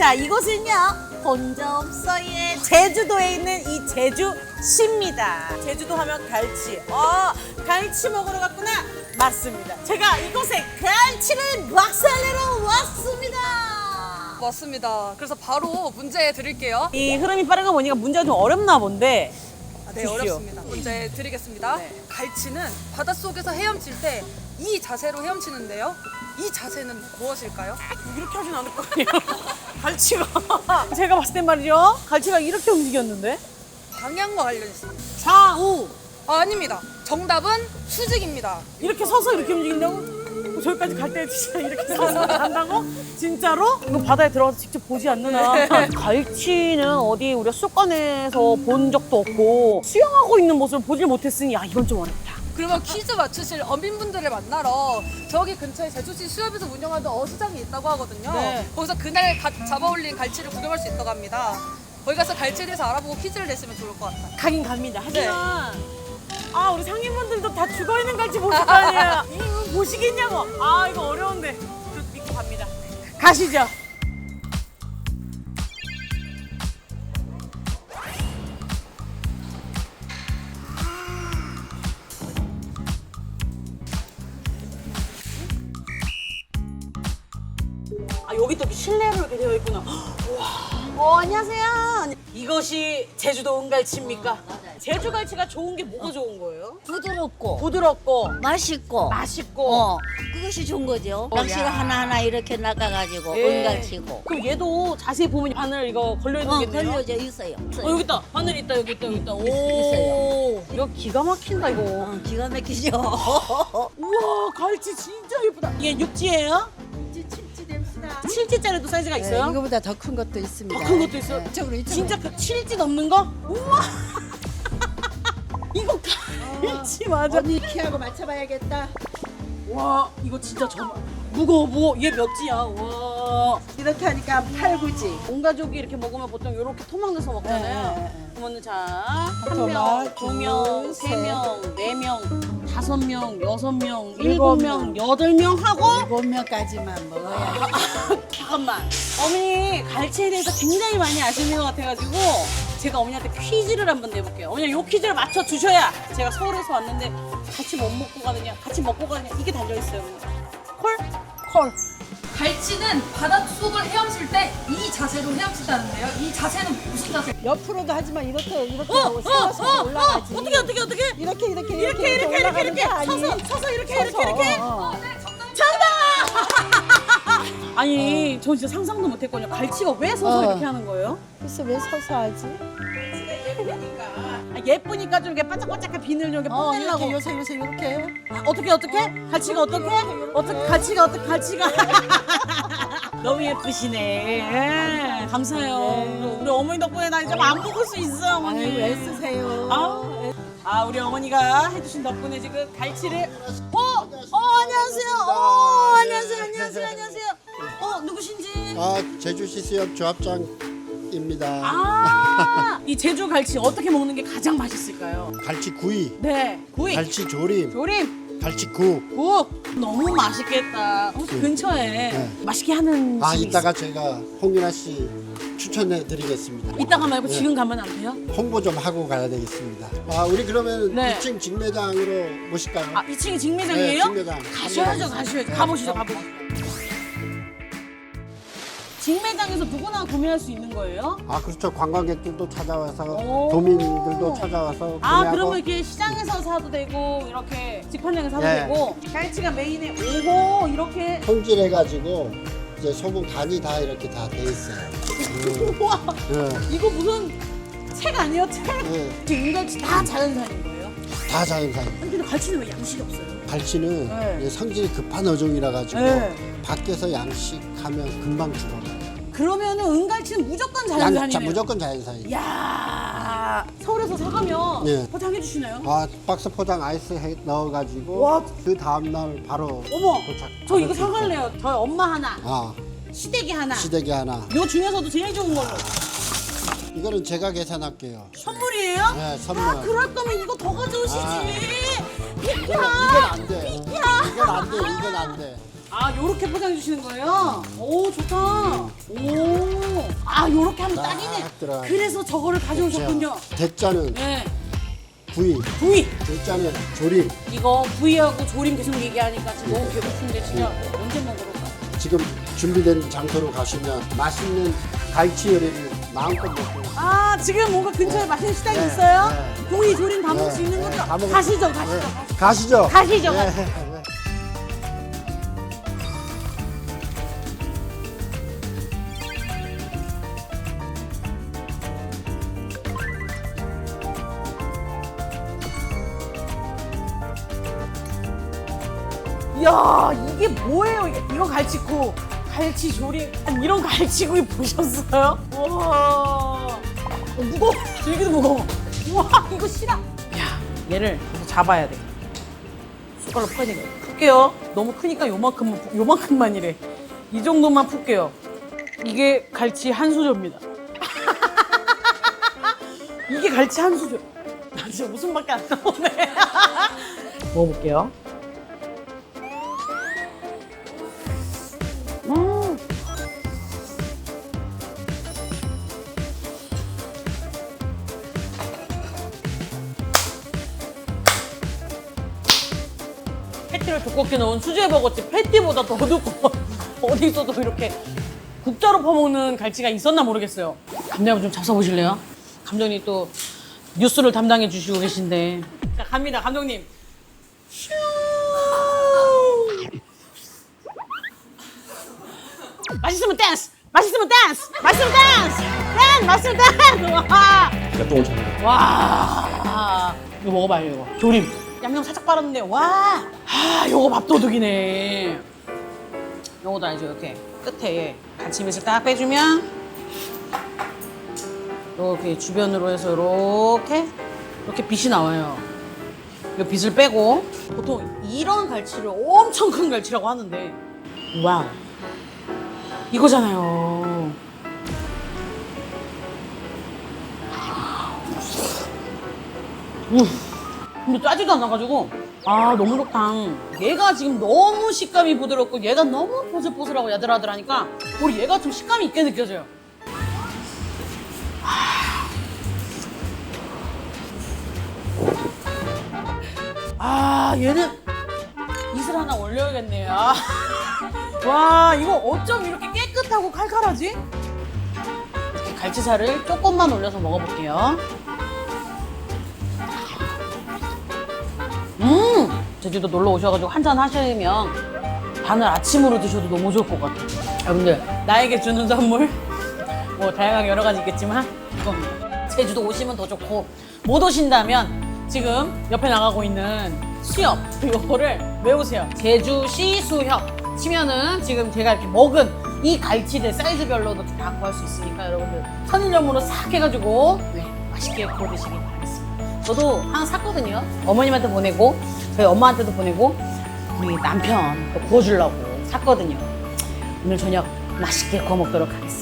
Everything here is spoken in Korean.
자, 이곳은요, 본적 없어의 제주도에 있는 이 제주시입니다. 제주도 하면 갈치. 어, 갈치 먹으러 갔구나? 맞습니다. 제가 이곳에 갈치를 막살내러 왔습니다. 맞습니다. 그래서 바로 문제 드릴게요. 이 흐름이 빠른 거 보니까 문제가 좀 어렵나 본데. 아, 네, 주시오. 어렵습니다. 문제 드리겠습니다. 네. 갈치는 바닷속에서 헤엄칠 때 이 자세로 헤엄치는데요. 이 자세는 무엇일까요? 이렇게 하진 않을 거 아니에요? 갈치가. 제가 봤을 땐 말이죠. 갈치가 이렇게 움직였는데. 방향과 관련 있습니다. 좌우. 아, 아닙니다. 정답은 수직입니다. 이렇게 서서 이렇게 움직인다고? 저기까지 갈 때 진짜 이렇게 서서 간다고? 진짜로? 이거 바다에 들어가서 직접 보지 않느냐. 갈치는 어디 우리가 수족관에서 본 적도 없고 수영하고 있는 모습을 보질 못했으니 야 이건 좀 어렵다. 그러면 퀴즈 맞추실 어민분들을 만나러 저기 근처에 제주시 수협에서 운영하는 어시장이 있다고 하거든요. 네. 거기서 그날 가- 잡아올린 갈치를 구경할 수 있다고 합니다. 거기 가서 갈치에 대해서 알아보고 퀴즈를 내시면 좋을 것 같아요. 가긴 갑니다. 하지만 아 우리 상인분들도 다 죽어 있는 갈치 보실 거 아니에요. 이거 보시겠냐고. 아 이거 어려운데. 저 믿고 갑니다. 가시죠. 여기 또 실내로 이렇게 되어 있구나. 와. 어 안녕하세요. 이것이 제주도 은갈치입니까? 제주 갈치가 좋은 게 뭐가 좋은 거예요? 부드럽고 부드럽고 맛있고 맛있고. 어 그것이 좋은 거죠. 어, 낚시를 야. 하나하나 이렇게 낚아가지고 예. 은갈치고 그럼 얘도 자세히 보면 바늘 이거 걸려 있는 어 게 있네요. 걸려져 있어요. 어 여기 있다. 바늘 있다. 여기 있다. 여기 있다. 오. 있어요. 이거 기가 막힌다 이거. 어, 기가 막히죠. 우와 갈치 진짜 예쁘다. 이게 육지예요? 칠지짜리도 사이즈가 있어요? 네, 이거보다 더 큰 것도 있습니다. 더 큰 것도 있어요? 네, 이쪽으로 이쪽으로. 진짜 그 칠지 넘는 거? 우와. 이거 갈치 맞아. 언니 키하고 맞춰봐야겠다. 와 이거 진짜 저 무거워 무거워. 얘 몇 지야? 와. 이렇게 하니까 8, 9지. 온 가족이 이렇게 먹으면 보통 이렇게 토막 넣어서 먹잖아요. 네, 네, 네. 그러면 자, 한 명, 두 명, 둘, 세 셋. 명, 네 명, 다섯 명, 여섯 명, 일곱 일곱 명, 명. 여덟 명 하고 7명까지만 먹어야 잠깐만. 어머니 갈치에 대해서 굉장히 많이 아시는 것 같아가지고 제가 어머니한테 퀴즈를 한번 내볼게요. 어머니 요 퀴즈를 맞춰 주셔야 제가 서울에서 왔는데 같이 못 먹고 가느냐, 같이 먹고 가느냐 이게 달려 있어요. 어머니. 콜? 콜. 갈치는 바닷속을 헤엄칠 때 이 자세로 헤엄친다는데요. 이 자세는 무슨 자세? 옆으로도 하지만 이렇게 이렇게 어, 하고 어, 세워서 어, 올라가지. 어, 어떻게 어떻게 어떻게? 이렇게 이렇게 이렇게 이렇게 이렇게 이렇게? 서서 서서 이렇게 이렇게 이렇게. 어, 어. 정답! 아니, 저 진짜 상상도 못했거든요. 갈치가 왜 서서 어. 이렇게 하는 거예요? 그래서 왜 서서 하지? 아, 예쁘니까 좀 이렇게 바짝바짝한 비늘 좀 이렇게 어, 뽐내려고. 이렇게 요새 요새 이렇게. 아, 어떻게 어떻게? 갈치가 어떻게? 어떻게 갈치가 어떻게 갈치가? 너무 예쁘시네. 감사해요. 우리 어머니 덕분에 나 이제 안 먹을 수 있어, 어머니. 아이고 애쓰세요. 아, 아, 우리 어머니가 해주신 덕분에 지금 갈치를. 어, 어, 안녕하세요. 어, 안녕하세요, 안녕하세요, 안녕하세요. 어, 누구신지? 아, 제주시 수협 조합장 입니다. 아, 이 제주 갈치 어떻게 먹는 게 가장 맛있을까요? 갈치 구이, 네, 구이, 갈치 조림, 조림, 갈치 국. 국. 너무 맛있겠다. 혹시 근처에 네. 맛있게 하는 아, 집이 이따가 제가 홍윤아 씨 추천해 드리겠습니다. 있... 이따가 말고 네. 지금 가면 안 돼요? 홍보 좀 하고 가야 되겠습니다. 아, 우리 그러면 네. 2층 직매장으로 모실까요? 아, 2층이 직매장이에요? 네, 직매장. 가셔야죠. 가셔야죠. 네. 가보시죠, 가보시죠. 직매장에서 누구나 구매할 수 있는 거예요? 아, 그렇죠. 관광객들도 찾아와서 오. 도민들도 찾아와서 아, 구매하고 그러면 이렇게 시장에서 사도 되고 이렇게 직판장에서 사도 네. 되고 갈치가 메인에 오고 이렇게 손질해 가지고 이제 소금 간이 다 이렇게 다 돼 있어요. 음, 우와 네, 이거 무슨 책 아니에요 책? 네, 지금 인갈치 다 자연산인 거예요? 다 자연산. 아니 근데 갈치는 왜 양식이 없어요? 갈치는 네. 성질이 급한 어종이라 가지고 네. 밖에서 양식하면 금방 죽어요. 그러면은 은갈치는 무조건 양, 자, 무조건 자연산이에요. 야 서울에서 사가면 네. 포장해 주시나요? 아, 박스 포장 아이스 해 넣어가지고 와. 그 다음 날 바로 어머 도착. 저 이거. 사갈래요 저희 엄마 하나 아, 시댁이 하나 시댁이 하나. 요 중에서도 제일 좋은 걸로 이거는 제가 계산할게요. 선물이에요? 네, 선물. 아 그럴 거면 이거 더 가져오시지 아. 비켜 이건, 이건 안 돼. 이건 안 돼. 이건 안 돼. 아, 요렇게 포장해 주시는 거예요? 오, 좋다. 오. 아, 요렇게 하면 딱이네. 딱 들어가네. 그래서 저거를 가져오셨군요. 대자는 네. 구이, 구이. 대자는 조림. 이거 구이하고 조림 계속 얘기하니까 지금 너무 배고픈데 진짜 언제 먹으러 가? 지금 준비된 장소로 가시면 맛있는 갈치 요리를 마음껏 먹고 아, 지금 뭔가 근처에 맛있는 식당이 네, 있어요? 네. 구이, 조림 다 먹을 네, 수 있는 네, 거죠? 다 먹을 가시죠, 수- 가시죠. 네. 가시죠. 가시죠, 네, 가시죠. 야 이게 뭐예요? 이거 갈치구 갈치 조림. 아니, 이런 갈치구이 보셨어요? 와. 어, 무거워. 되게도 무거워. 와 이거 싫어. 야 얘를 잡아야 돼. 숟갈로 퍼야 되겠 풀게요. 너무 크니까 요만큼만 푸- 요만큼만이래. 이 정도만 풀게요. 이게 갈치 한 수저입니다. 이게 갈치 한 수저. 나 진짜 웃음밖에 안 나오네. 먹어볼게요 패티를 두껍게 넣은 수제 버거집 패티보다 더 두꺼워. 어디서도 이렇게 국자로 퍼먹는 갈치가 있었나 모르겠어요. 감독님 좀 잡숴보실래요? 감독님 또 뉴스를 담당해 주시고 계신데. 자, 갑니다, 감독님. 슈. 맛있으면 댄스! 맛있으면 댄스! 맛있으면 댄스! 댄스! 맛있으면 댄스! 와! 똥을 쳤네. 와! 이거 먹어봐요, 이거. 조림. 양념 살짝 빨았는데, 와! 아, 요거 밥도둑이네. 요거도 알죠, 이렇게. 끝에 간치미를 딱 빼주면, 이렇게 주변으로 해서 이렇게, 이렇게 빛이 나와요. 이 빛을 빼고, 보통 이런 갈치를 엄청 큰 갈치라고 하는데, 와우. 이거잖아요. 음. 근데 짜지도 않아가지고 아 너무 좋다. 얘가 지금 너무 식감이 부드럽고 얘가 너무 보슬보슬하고 야들야들하니까 우리 얘가 좀 식감이 있게 느껴져요. 아 얘는 이슬 하나 올려야겠네요. 아. 와 이거 어쩜 이렇게 깨끗하고 칼칼하지? 갈치살을 조금만 올려서 먹어볼게요. 음! 제주도 놀러 오셔가지고 한잔 하시면 다늘 아침으로 드셔도 너무 좋을 것 같아요. 여러분들, 나에게 주는 선물, 뭐 다양하게 여러 가지 있겠지만, 이겁니다. 제주도 오시면 더 좋고, 못 오신다면 지금 옆에 나가고 있는 수협, 요거를 외우세요. 제주시 수협. 치면은 지금 제가 이렇게 먹은 이 갈치들 사이즈별로도 다 구할 수 있으니까 여러분들 선인점으로 싹 해가지고 네, 맛있게 구워 드시기 바라겠습니다. 저도 하나 샀거든요. 어머님한테 보내고 저희 엄마한테도 보내고 우리 남편 또 구워주려고 샀거든요. 오늘 저녁 맛있게 구워 먹도록 하겠습니다.